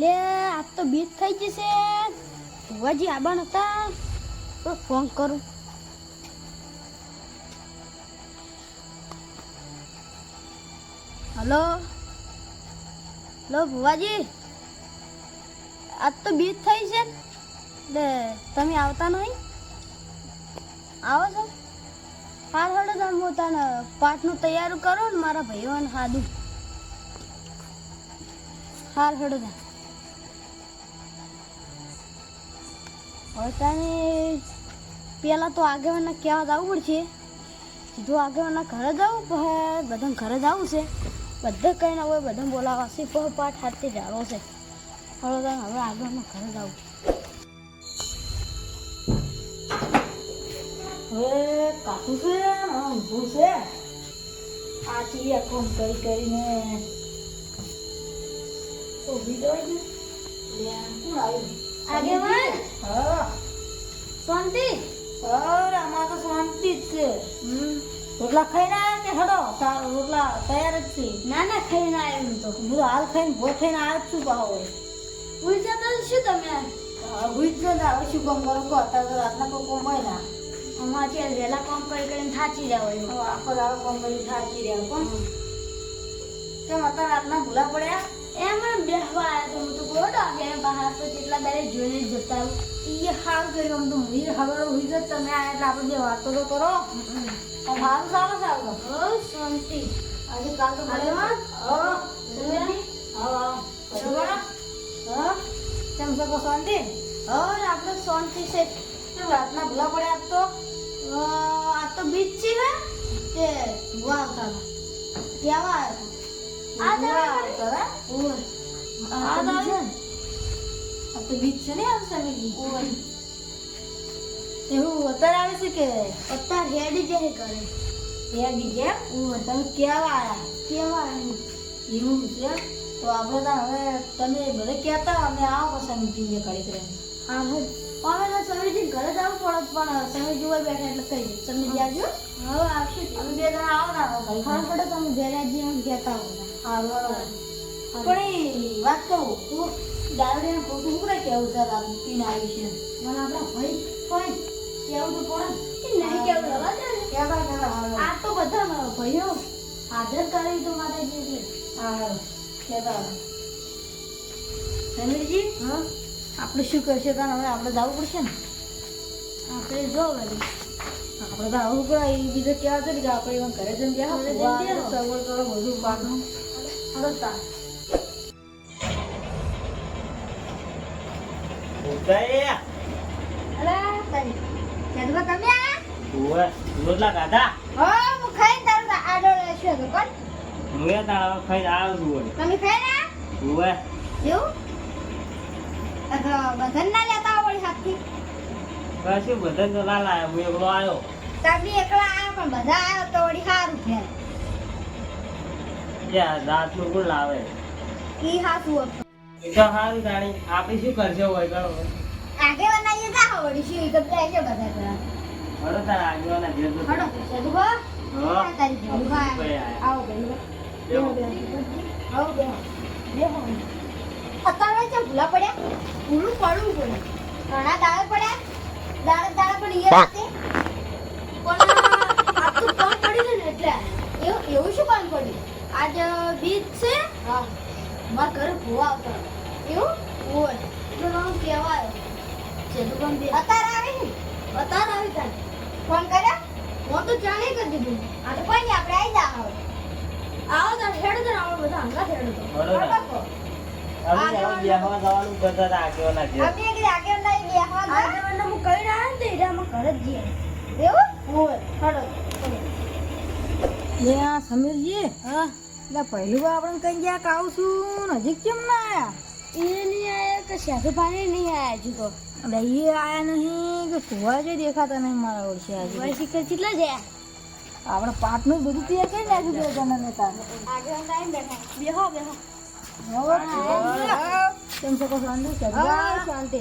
લે, આજ તો બીત થઈ જશે. ભુવાજી આબાન હતા. તો ફોન કરું. હલો? હલો, ભુવાજી? આજ તો બીત થઈ છે લે, તમે આવતા નહીં? આવો છો? હાર હડો તમે તને પાઠનું તૈયાર કરો ને મારા ભાઈઓને હાદું. હાલ હડો તા હવે પહેલાં તો આગેવાના કહેવા જવું પડશે. સીધું આગેવાના ઘરે જવું પછી બધાને ઘરે જવું છે. બધે કંઈ ના હોય, બધાને બોલાવવા છે પછી પાઠ હાથથી જાળો છે. હવે હવે આગળના ઘરે જવું. હવે કાકું છે ઊભું કરી કરીને આગેવાન? હા. શાંતિ? અરે અમાર તો શાંતિ જ છે. રોટલા ખાઈને આવ્યા કે હડો? રોટલા તૈયાર જ છે. ના ના ખાઈને આવ્યું તો. હું તો હાલ ખાઈને ભો થઈને આવ્યો છું ભાવ ભૂલ જતા શું તમે? ભૂજ ના હવે શું કામ કરું કહો અત્યારે તો રાતના કોઈ કોમ હોય ના. અમારે ત્યાં વહેલા કામ કરી કરીને થાચી જાવ હોય. આખો દાડો કામ કરી થાચી રહ્યા કોણ કેમ અત્યારે રાતના ભૂલા પડ્યા? એમ બેહવા આવ્યા તો હું તો ગોડ આવ્યા બહાર તો કેટલા બેરે જોઈને જતા. ઈ હાલ કર્યું આમ તો મીર હવે હોઈ જ તમે આ એટલે આપણે બે વાતો તો કરો. હાલ સારો આપણો હો શાંતિ. આજે કાલ તો મળે? હા તમે? હા? હા? છે કો શાંતિ? હો આપણે શાંતિ છે. રાતના ભૂલા પડ્યા આપ તો? આ તો બીચ છે ને. તે ભૂવા આવતા કેવા આવ્યા એવું અત્યારે આવે છે કે અત્યારે હેડી જાય કરે એ બીજે તમે કેવા કેવા? એવું છે તો આપણે હવે તમે બધા કહેતા અમે આવો સમિતિ ને કરી કરીને હા હવે તો સમીરજી ઘરે જવું પડત પણ તમે જોવા બેઠા એટલે કહી દે સમીજી આવજો હવે આવશે. અમે બે જણા આવો ના આવો. ભાઈ કરી પડે તમે ઘરે જઈને કહેતા હોય પણ વાત કહું તું દારૂડિયા ખોટું શું કેવું સર આ પીને આવી છે? મને આપણા ભાઈ પણ કેવું તો પડે નહીં કેવું રવા દે ને. કહેતા કહેતા આ તો બધા મારા ભાઈઓ હાજર કરી તો માતાજી એટલે હા કહેતા સમીરજી હા? આપણે શું કરશે? કારણ હવે આપણે જવું પડશે ને? આપણે જો વળી. આપણે તો આવું પડે. એ બીજે કહેવા છે કે આપણે એમાં ઘરે જઈને બેહો સગવડ. કરો બધું પાકનું હવે તા ઉદય અલા તઈ કેદવા તમે ખાઈ આવ્યો તમે ખાઈ ના એવું? બધાને ના લેતા હોય હાથથી. કશું બધા તો ના લાયા હું એકલો આવ્યો તમે એકલા આયા પણ બધા આવ્યો તો વળી સારું છે. દાંતનું ગુણ લાવે? ઈ હાથું એ તો સારું જાણી આપણે શું કરશે હોય ગણો? આગે બનાવીએ જા વળી શું તો બે કે બધા કરા હડો તારા આગેવાના ઘેર તો હડો સદુભા હા. તારી સદુભા ભાઈ આવો બેન આવો બેન બેહો. અત્યારે છે ભૂલા પડ્યા? ભૂલું પડવું પડે ઘણા દાડા પડ્યા દાડા દાડા પણ ઈ હતી. પણ આ તો કામ પડી ને એટલે એવું એવું શું કામ પડ્યું આજ બીજ છે? હા. મારા ઘરે ભૂવા આવતા. એવું? હોય. તો નામ કહેવાય. છે તો પણ અત્યારે આવે ને? અત્યારે આવી તાને ફોન કર્યા? હું તો જાણે કરી દીધું. આ તો કોઈ નહીં આપણે આવી જા હવે આવો તાર હેડ તો આવો બધા હંગા હેડ તો. બરોબર. આપણે હવે બેહવા જવાનું કરતા હતા આગેવાના ઘેર અમે કે આગળ લઈ બેહવા ગયા આગળ હું કઈ ના ને એટલે અમે ઘરે જ જઈએ. એવું? હોય હડો લે આ સમીરજી હા. એટલે પહેલી વાર આપણે કઈ ગયા કે છું નજીક કેમ ના આયા? એ નહીં આયા કે પાણી નહીં આયા હજુ તો. એટલે એ આયા નહીં કે સુવા જે દેખાતા નહીં મારા ઓળશે આજે. કેટલા જયા આપણે પાટનું બધું તૈયાર કરી નાખ્યું બે જણા નેતા આગળ બેહો બેહો. કેમ છો શાંતિ શાંતિ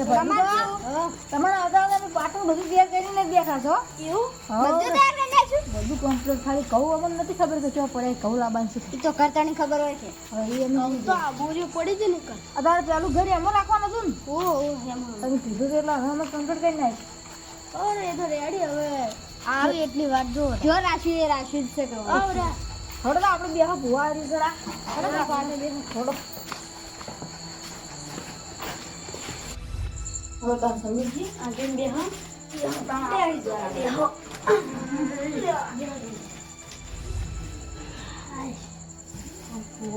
તમારા આવતા આવતા બધું તૈયાર કરીને જ છો એવું બધું તૈયાર કરી છું બધું કમ્પ્લીટ ખાલી કહું અમને નથી ખબર કે ચો પડે કહું લાવવાનું છે એ તો કરતાની ખબર હોય છે હવે એમ તો આ પડી છે ને કર ચાલુ ઘરે એમાં રાખવાનું હતું ને ઓ તમે કીધું તો એટલે હવે અમે કમ્પ્લીટ કરી નાખ અરે એ તો રેડી હવે. આવી એટલી વાત જો. જો રાશિ એ રાશિ જ છે થોડો તો આપણે બે ભૂવા આવી જરા. થોડો તો બે થોડો. હવે તાર સમીરજી આજે બે હા આવી જરા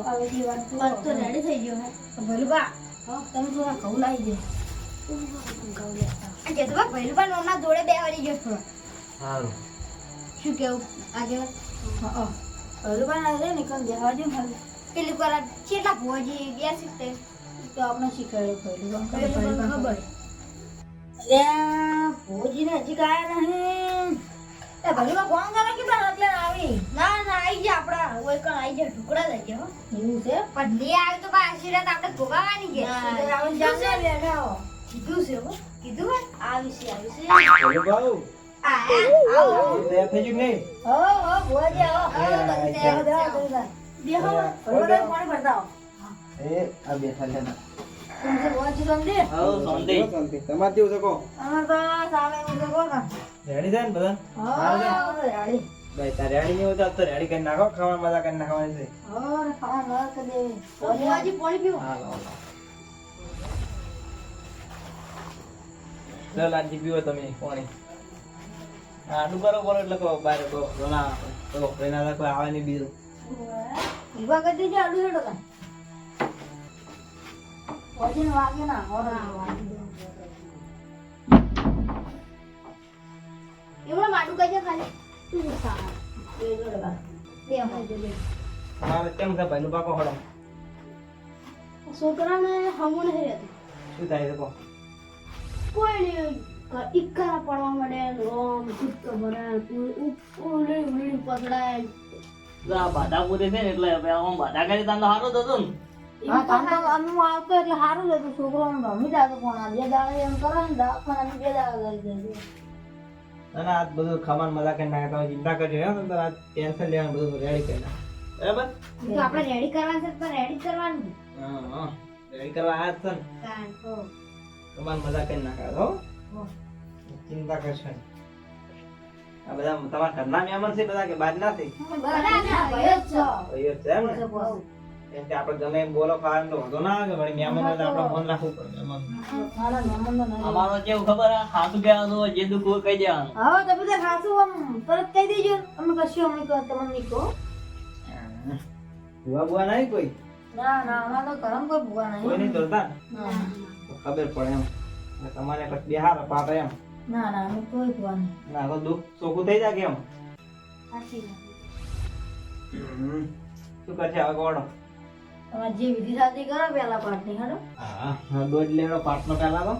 આવી વાત વાત તો રેડી થઈ ગયો હે. તમે થોડા ઘઉં લાવી દે. તો ભાઈ જોડે બે વાળી ગયો થોડો શું કેવું? આજે હા. ભલે બા ના રે ને કન દેવા જેમ ખાલી પેલી પર કેટલા ભોજી ગયા છે તો આપણે શીખવાડ્યું પહેલું પેલું પણ ખબર. અરે ભોજીને હજી ગયા નહીં. એ ભલીમાં ફોન કરે કે પણ એટલે આવી. ના ના આઈ ગયા આપડા ઓય કણ ગયા એવું છે? પણ લે આવ્યું તો બા આશીર્વાદ આપણે ભોગાવાની. કીધું છે? કીધું આવી છે આવી છે રેડી કરી નાખો ખાવા મજા કરી નાખવાની છે લાલજી પીવો તમે પાણી. આડું બરોબર એટલે કહો આવે નહીં બીજું ઊભા કરી દેજો, આડું હેડો કાંઈ. ભુવાજીને વાગે ના, હો, ના, વાગે દે. એમણે માટું કહેજો ખાલી તું સારા એ જોડે વાત. તે અમારે જોડે. તમારે કેમ છે ભાઈનું પાકો હડો છોકરાને હમું નહીં રહેતું શું થાય કોઈ નહીં ઇક્કારા પડવા માંડે રોમ કૂદકો ભરે ઉલી ઉલી પકડાય બાધા પૂરી છે ને એટલે હવે આમ બાધા કરી તાન તો સારું થતું ને. હા, કામ તો આવતો એટલે સારું હતું છોકરો રમી જાતો પણ બે દાડા એમ કરે ને દવાખાના બે દાડા બધું ખાવાનું મજા કરી નાખે તમે ચિંતા કરજો હે તો આ ટેન્શન લેવાનું બધું રેડી કરી નાખે બરાબર તો આપણે રેડી કરવાનું છે પણ રેડી કરવાનું હા હા રેડી કરવા જ છે ને. કારણ તો. તમારે મજા કરી નાખે હો. ચિંતા કરશે આ બધા તમારા ઘરના મહેમાન છે બધા કે બહાર ના છે બધા ના છો. ભાઈઓ છે એમ ને? કે આપણે ગમે એમ બોલો ફાર તો વાંધો ના આવે વળી મહેમાન હોય આપણે ફોન રાખવું પડે મહેમાન નહીં. અમારો કેવું ખબર આ હાથું કહેવાનું જે દુખ હોય કહી દેવાનું. હા તો બધા ખાસું આમ તરત કહી દેજો. અમે કશું અમે કહો તમને નહીં કહો. ભૂવા બુવા નહીં કોઈ? ના ના અમારે તો ઘરમાં કોઈ ભૂવા કોઈ નહીં નહીં તોડતા ખબર પડે એમ. તમારે પછી બેહાર પાપા એમ. ના ના હું કોઈ ભૂવા નહીં. ના તો દુઃખ ચોખ્ખું થઈ જાય કેમ સાચી શું કરશે હવે કોણ તમારે જે વિધિ શાદી કરો પેલા ની હાડો હા દોઢ પાઠ નો પહેલા તો.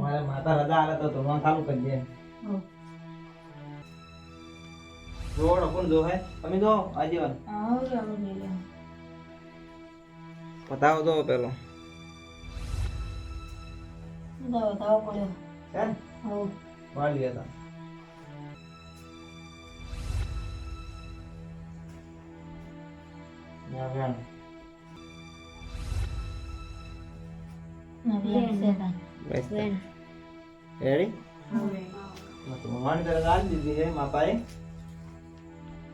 મારે માતા રજા આવે તો ધોવાનું ચાલુ કરી દે. જોડો કોણ જો હે તમે જો આજીવન બતાવો તો પેલો. બતાવો પડ્યો. હે? હવ. વાળ છે તો. આજ દીધી માપાએ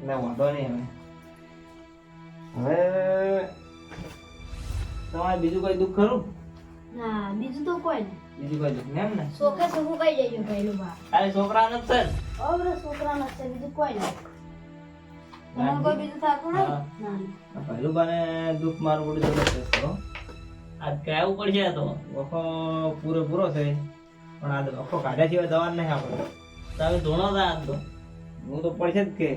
ના વાંધો નહીં હવે. હવે તમારે બીજું કોઈ દુઃખ ખરું? ના બીજું તો કોઈ નહીં. બીજું કોઈ દુઃખ નહીં. એમ ને? સોકે સોખું કઈ દેજો પહેલું બા. ખાલી છોકરા ન છે? ને છોકરા છોકરા છે બીજું કોઈ નહીં. તમારે કોઈ બીજું થતું નહીં હા. ના આ પહેલું બાને દુઃખ મારું પડ્યું જબરદસ્ત કરો કહેવું પડશે તો. વખો પૂરેપૂરો છે પણ આ વખો કાઢ્યા સિવાય દવા નહીં આપણે. તમે ધોણો થાય આજ તો. હું તો પડશે જ કે.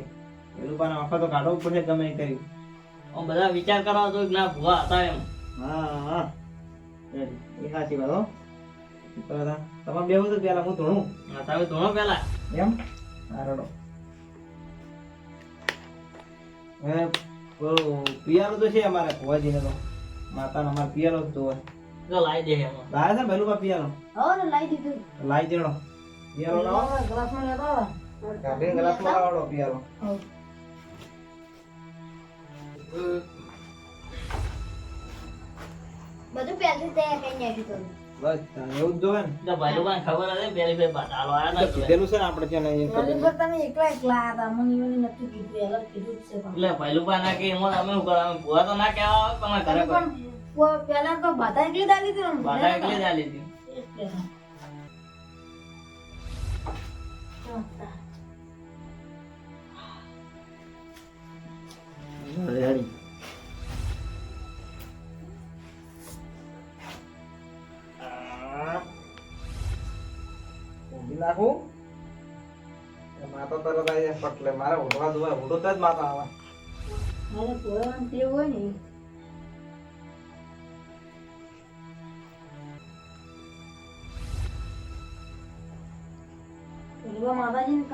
પેલું પાને વખો તો કાઢવો પડશે ગમે એ કર્યું આમ બધા વિચાર કરવા તો ના ભૂવા હતા એમ. હા હા. એ સાચી વાત હો. શું કરો તા? પેલા હું ધોણું. હા, તમે ધૂણો પેલા એમ? હા હવે પેલું તો છે અમારે ભુવાજીને તો. માતાનો અમારે પિયાલો જ તો હોય દે એમાં. છે પહેલું પા પિયાલો હવે ને લાવી દીધું. લાઈ દેડો પિયાલો લાવો. ગ્લાસમાં લેતો આવે. કાઢીને ગ્લાસમાં લાવડો પિયાલો બધું પહેલેથી તૈયાર કરી નાખ્યું તમે બસ એવું જ જોવે ને. તો ભાઈ લોકોને ખબર હતી પેલી ફેર બટાલો આયા તો કીધેલું છે ને આપણે ત્યાં નહીં ખબર વલ્લભભાઈ તમે એકલા એકલા હતા મને મને નતું કીધું પહેલા કીધું છે એટલે ભાઈ લોકો ના કે એમાં તમે શું કરો ભૂવા તો ના કહેવા આવે તમે ઘરે પણ પ- તો બાધા એકલી જ હતી ને એકલી જ હતી. એટલે. ઊંઘી નાખું એ માતા તરત આવી જાય પટલે મારે ઉઠવા જોવા ઉઠો જ માતા આવે મારે પોળાવાનું ટેવ હોય ને પેલું માતાજીને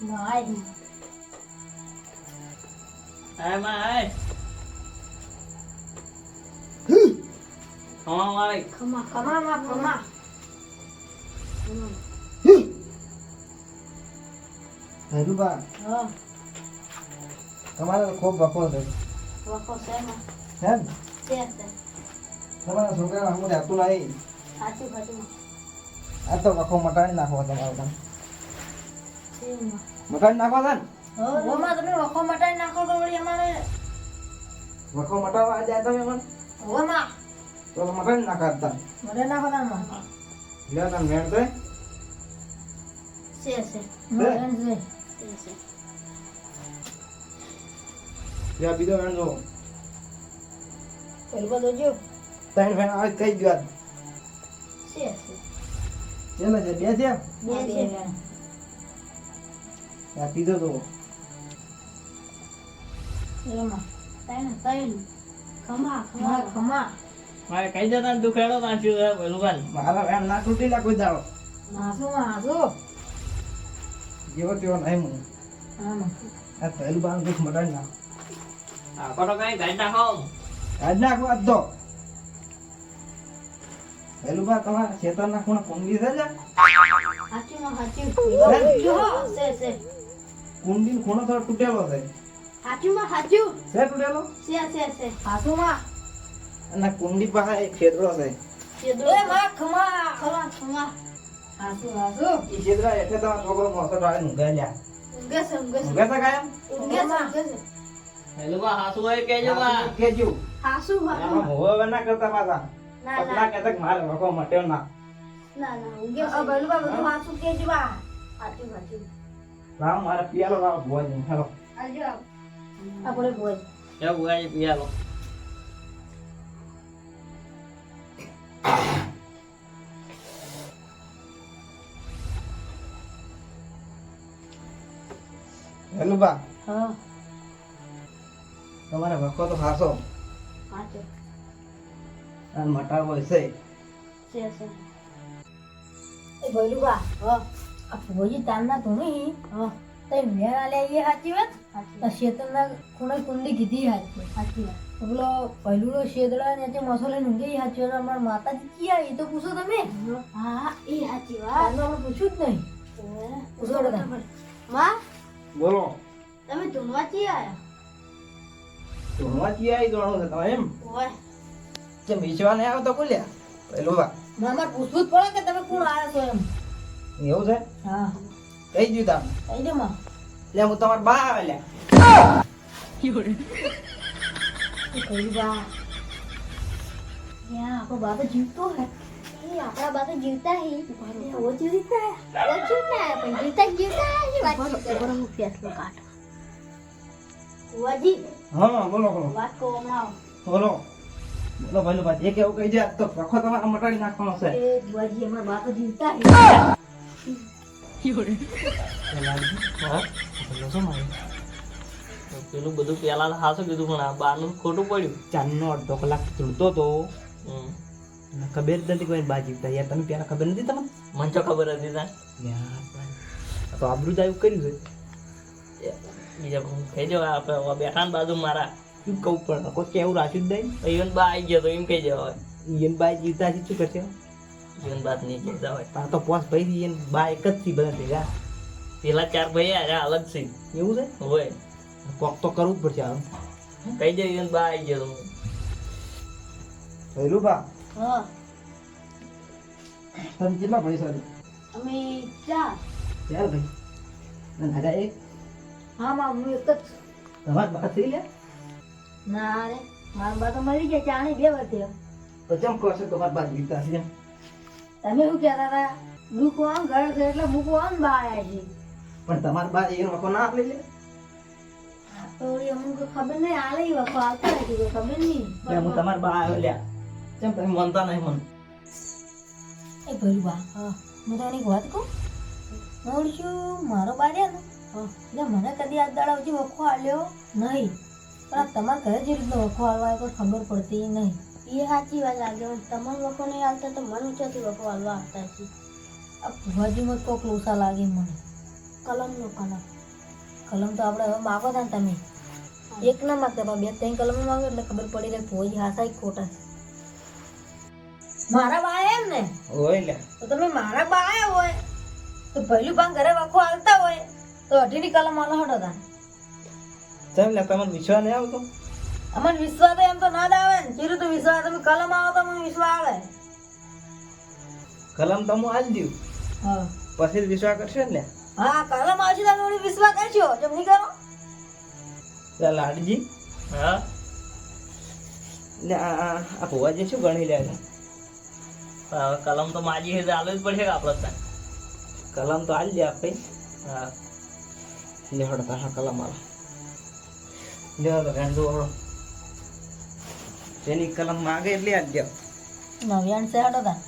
જાય મારે મારે હાયમાં હાય ખમા મારે ખમા ખમા માં ખમા. હરુબા તમારે ખૂબ વખો છે. વખો છે ને? છે છે. તમારા છોકરા હું રહેતું નહીં. સાચું સાચું આ તો વખો મટાડી નાખો તમારો પણ. મટાડી નાખો છે ને ઓમાં તમે વખો મટાડી નાખો તો વળી અમારે. વખો મટાડવા આ જાય તમે મને? ઓમાં. તો મટાડી નાખા હતા મટે નાખો તામાં લે તમે મેળ તો છે છે. મટન છે છે. લે બીજો મેળ જો પેલું બધું જો ત્રણ ફેન આવે કઈ ગયો છે છે. ચેલે છે? બે છે. બે છે આ ત્રીજો તો એમાં ખમા ખમા. ખમા. મારે કઈ જતા ત્યાં મારા ના તૂટી કોઈ દાડો. જેવો તેવો નહીં આ પહેલું દુઃખ મટાડી નાખ. કઈ ગાડી નાખો. આજ નાખો આજ તો. પહેલું બાર તમારા ખેતરના ખૂણે કુંડી છે? ને સાચું સાચું છે છે કુંડી ખૂણો થોડો તૂટેલો છે. સાચું માં સાચું છે તૂટેલો? છે છે છે. સાચું માં અને કુંડી પાસે એક છે. એ માં ખમા. ખમા ખમા. સાચું એ ખેતરા એટલે તમારો છોકરો મોસો ટાળે ઊંઘે લ્યા. ઊંઘે છે ઊંઘે છે. ઊંઘે છે કાયમ? ઊંઘે છે ઊંઘે છે. ભાઈ લોકો હાસુ હોય કેજો? બા કેજો હાસુ હાસુ ના કરતા પાછા. ના ના. કે મારે વખો મટ્યો ના. ના ના ઊંઘે છે. બા બધું સાચું કેજો બા લાવ મારે પિયાલો લાવ ભોજ હેલો. આજો આ બોલે ભોજ એ ભોજ પિયાલો. હેલો બા હા. તમારે વખો તો ખાસો સાચું અને મટાડવો છે. છે છે. એ બોલું બા હા. આ ભોજી તારના હા. તે મેળ આલે એ સાચી વાત? આ શેતરના ખૂણે કુંડી કીધી સાચી સાચી વાત. પેલો પહેલું શેદડા ને તે મસાલો ઊંઘે એ સાચી વાત. અમારા માતાજી ક્યાં એ તો પૂછો તમે? હા. એ સાચી વાત. આનું આપણે પૂછ્યું જ નહીં. પૂછો બધા. માં? બોલો. તમે ધોણવા થી આવી દોણું છે તમે એમ? ઓય. કે નહીં બોલ્યા. પેલું મામા પૂછવું જ પડે કે તમે કોણ આવ્યા છો એમ? એવું છે? હા. કઈ ગયું તમે કઈ દે માં? લે હું તમાર બા આવે લે. એ કહ્યું બા? યા આપણો બાબા જીવતો હે. આપણા બાતો જીવતા હે. ઓ જીવતા ઓ જીવતા પણ જીવતા જીવતા એ વાત બરોબર હું ફેસલો કાઢ વાજી હા બોલો બોલો. વાત કહો હમણાં. બોલો. બોલો ભાઈ બા જે કેવું કહી દે તો વખો તમારે મટાડી નાખવાનો છે. એ બુઆજી અમારા બાપા જીવતા હે. પેલું બધું પેલા હાસું કીધું પણ આ બારનું ખોટું પડ્યું ચાંદનો અડધો કલાક ધૂળતો તો ખબર જ નથી કોઈ બા જીવતા યાર તમે પેલા ખબર નથી તમને મને તો ખબર હતી તા તો આબરું જ આવ્યું કર્યું છે બીજા હું ખાઈ જાવ આપણે બેઠા ને બાજુ મારા શું કહું પણ કોઈ કેવું રાખ્યું જ નહીં ઈવન બા આવી ગયો તો એમ કહી જવા ઈયન બાય જીવતા શું કરશે ઈવન બાદ નહીં કહેતા હોય. તાર તો પોસ ભાઈ ઈયન બા એક જ થી બધા ભેગા પેલા ચાર ભાઈ આયા અલગ છે. એવું છે? હોય. કોક તો કરવું જ પડશે હાલ કહી દે ઈવન બા આવી ગયો ભૈલું બા? હા. તમે કેટલા પૈસા દે અમે ચાર. ચાર ભાઈ? અને દાદા એક? હા મા હું એક જ. તમારે બા થઈ લે ના રે મારા બા તો મરી ગયા ચાણી બે વધી તો ચમ કહો છો તમારે બા છે તમે શું કહેતા હતા? મૂકો આમ ઘર છે એટલે મૂકો આમ બા આવ્યા છે પણ તમારા બા એ વખો ના આપી લે તો એ અમુક ખબર નહીં આલે એ વખો આવતા નથી ખબર નહીં. હું તમારા બા આવ્યો લ્યા. કેમ તમે મનતા નહીં મન? એ ભર્યું બા હું તને એક વાત કહું? હું મારો બા રહ્યા ને એટલે મને કદી આ દાડા હજી વખો આલ્યો નહીં. પણ તમારા ઘરે જે રીતનો વખો આવવા કોઈ ખબર પડતી નહીં. એ સાચી વાત લાગે તમારો વખો નહીં આવતા તો મને ઊંચાથી લોકો હાલવા આવતા છે આ ભુવાજીમાં કોક લોસા લાગે મને. કલમનો કલમ. કલમ તો આપણે હવે માગો હતા ને તમે. એક ના માગતા પણ બે ત્રણ કલમ માગો એટલે ખબર પડી રહે ભુવાજી હાસા ખોટા. મારા બા એમ ને? હોય લે. તો તમે મારા બા આયા હોય તો પહેલું બાંગ ઘરે વખો હાલતા હોય તો અઢીની કલમ આલો હટો તા ચમ લે તમને વિશ્વાસ નહીં આવતો? અમને વિશ્વાસ એમ તો ના જ આવે ને. ચીરું તો વિશ્વાસ તમે કલમ આવો તો મને વિશ્વાસ આવે. કલમ તો હું આજ દઉં. હા. પછી વિશ્વાસ કરશે ને હા કલમ આવશે તમે મને વિશ્વાસ કરશો. જેમ નહીં કરો. લે લાડજી. હા. લે આ ભુવાજી શું ગણી લે હવે કલમ તો માજી હે આલવી જ પડશે આપણે ત્યાં કલમ તો આલ દે આપણે હા. લે હડો કલમ આલો. લે હડો ગાંધો જેની કલમ માગે એટલે આજ દે. નવ્યાણ છે હટો તા.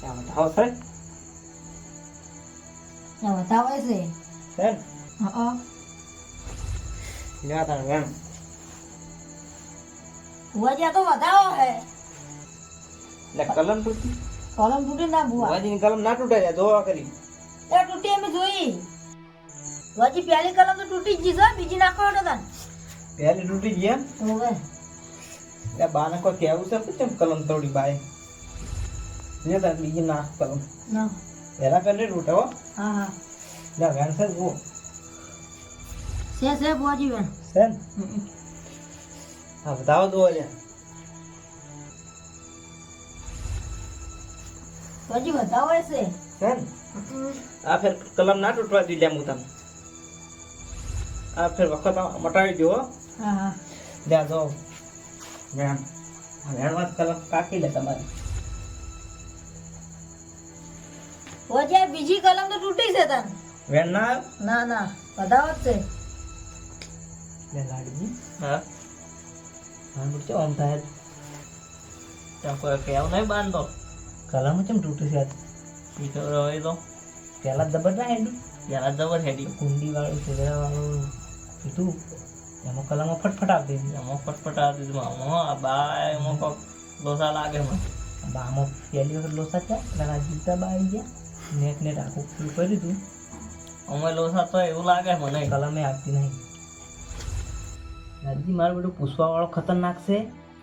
ત્યાં બતાવો છે? ના બતાવે છે. છે ને? હા લે આ વેણ. ભુવાજી તો વધાવો હે લે કલમ તૂટી? કલમ તૂટી ના ભુવા. ભુવાજીની કલમ ના તૂટે લે ધોવા કરી. એ તૂટી અમે જોઈ. પહેલી કલમ તો તૂટી જ ગઈ છે બીજી નાખો હટો તા. પહેલી તૂટી ગઈ એમ? હોવે. લે બાને કોઈ કહેવું છે કે કેમ કલમ તોડી બાય? લે તાર બીજી નાખ કલમ ના. પહેલા પહેલે તૂટે હો. હા હા. લે વેણ છે જુઓ. છે છે ભુવાજી બેન છે ને? હા બતાવો દો લે ભુવાજી બતાવે છે. છે ને? આ ફેર કલમ ના તૂટવા દીધા હું તમને આ ફેર વખત આ મટાવી દો હો. હા હા લે જો વેણ વેણવાત વેણમાં કાકી લે તમારે. ભુવાજી બીજી કલમ તો તૂટી છે તન. વેણ ના ના ના બતાવો જ છે. લે લાડજી હા. હા બુટ આમ થાય. ત્યાં કોઈ કહેવું નહીં બાંધો કલમ કેમ તૂટી છે? ઈ તો હવે તો પહેલા જબર ના હેડું પેલા જબર હેડી કુંડી વાળું છેદરા વાળું કીધું? એમાં કલમો ફટફટ આપી દીધી એમાં ફટફટ આવતી હતી આમાં આ બા એમાં કોક લોસા લાગે મને. બામાં પહેલી વખત લોસા થયા એટલે જીતા બા આવી ગયા. નેટ નેટ આખું ફૂલ કર્યું હતું અમે લોસા તો એવું લાગે મને. કલમે આપતી નહીં. દાદી મારું બધું પૂછવાવાળો ખતરનાક છે.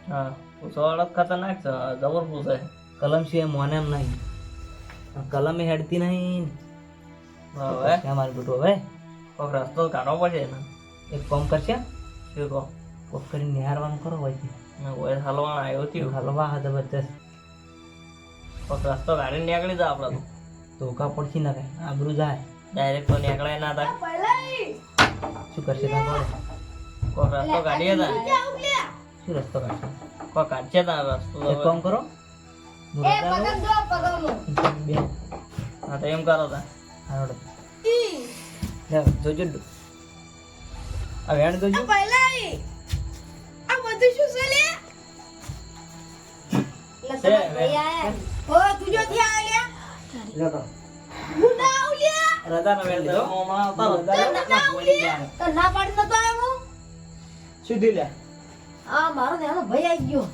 હા. પૂછવાવાળો ખતરનાક છે. જબર પૂછે. કલમ છે મોને એમ નહીં. કલમે હેડતી નહીં. હવે? મારું બધું હવે? કોઈક રસ્તો કાઢવો પડશે ને એક કામ કરશે શું કહો કોક કરી નિહારવાનું કરો હોય ઓય હલવાણ આવ્યો થયું. હલવા હા જબરજસ્ત. કોક રસ્તો ગાડી નીકળી જાય આપણે તો. ધોકા પડશે ના કઈ આબરું જાય. ડાયરેક્ટ તો નીકળાય ના થાય. શું કરશે કોણ? કોક રસ્તો કાઢીએ તા. શું રસ્તો કાઢશે? કોક કાઢશે તા રસ્તો એક કામ કરો. એ પગમ જો પતંગ હા તો એમ કરો તા. હારોડો જોજો. આ વેણ જોજો પહેલા આ બધું શું છે લે? ઓ તું જો ત્યાં આયા લે તો. હું ના આવલ્યા રજાનો વેણ લીધો? મોમાં આવતા. રજાનો ના બોલી જાય. તો ના પાડી નતો આવ્યો શું થયું લે. આ મારો નાનો ભાઈ આવી ગયો.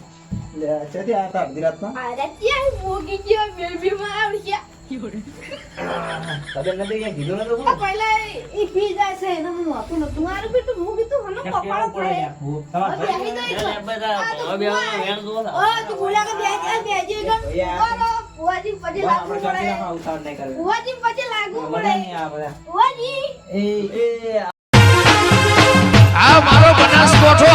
લે ચેથી આયા તા અડધી ના અરે ત્યાં મોગી ગયો બેબી માં આવશે તબિયત નથી ક્યાંય કીધું નતું આ પહેલા એ પી જાય છે એને હું હતું નતું મારું બેટું હું કીધું હનો કપાળ પડે? તમારે બેહી તો એટલે બધા હવે વેણ જુઓ ઓ તું બોલ્યા કે બેજે બેજે ગમ યાર. બોલો પછી લાગુ પડે. ફુવાજી પછી લાગુ પડે નહીં આ બધા. ફુવાજી એ એ આ મારો બનાસકોઠો